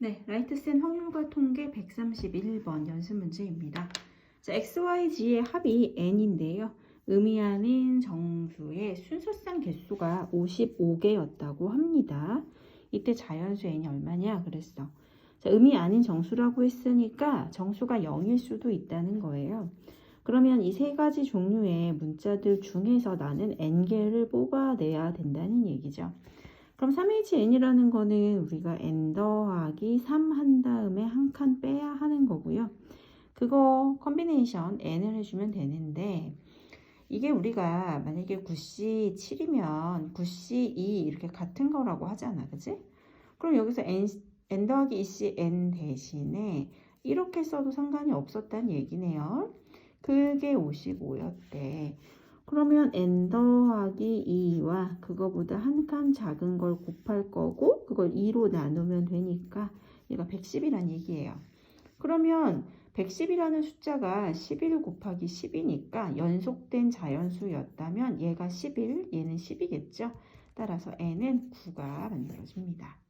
네, 라이트센 확률과 통계 131번 연습 문제입니다. 자, XYG의 합이 n인데요. 의미하는 정수의 순서상 개수가 55개였다고 합니다. 이때 자연수 n이 얼마냐 그랬어. 자, 의미 아닌 정수라고 했으니까 정수가 0일 수도 있다는 거예요. 그러면 이 세 가지 종류의 문자들 중에서 나는 n개를 뽑아내야 된다는 얘기죠. 그럼 3HN이라는 거는 우리가 n 더하기 3 한 다음에 한 칸 빼야 하는 거고요. 그거 컨비네이션 n을 해주면 되는데 이게 우리가 만약에 9C 7이면 9C 2 이렇게 같은 거라고 하잖아. 그지? 그럼 여기서 n, n 더하기 2C n 대신에 이렇게 써도 상관이 없었다는 얘기네요. 그게 55였대. 그러면 n 더하기 2와 그거보다 한 칸 작은 걸 곱할 거고 그걸 2로 나누면 되니까 얘가 110이란 얘기예요. 그러면 110이라는 숫자가 11 곱하기 10이니까 연속된 자연수였다면 얘가 11, 얘는 10이겠죠. 따라서 n은 9가 만들어집니다.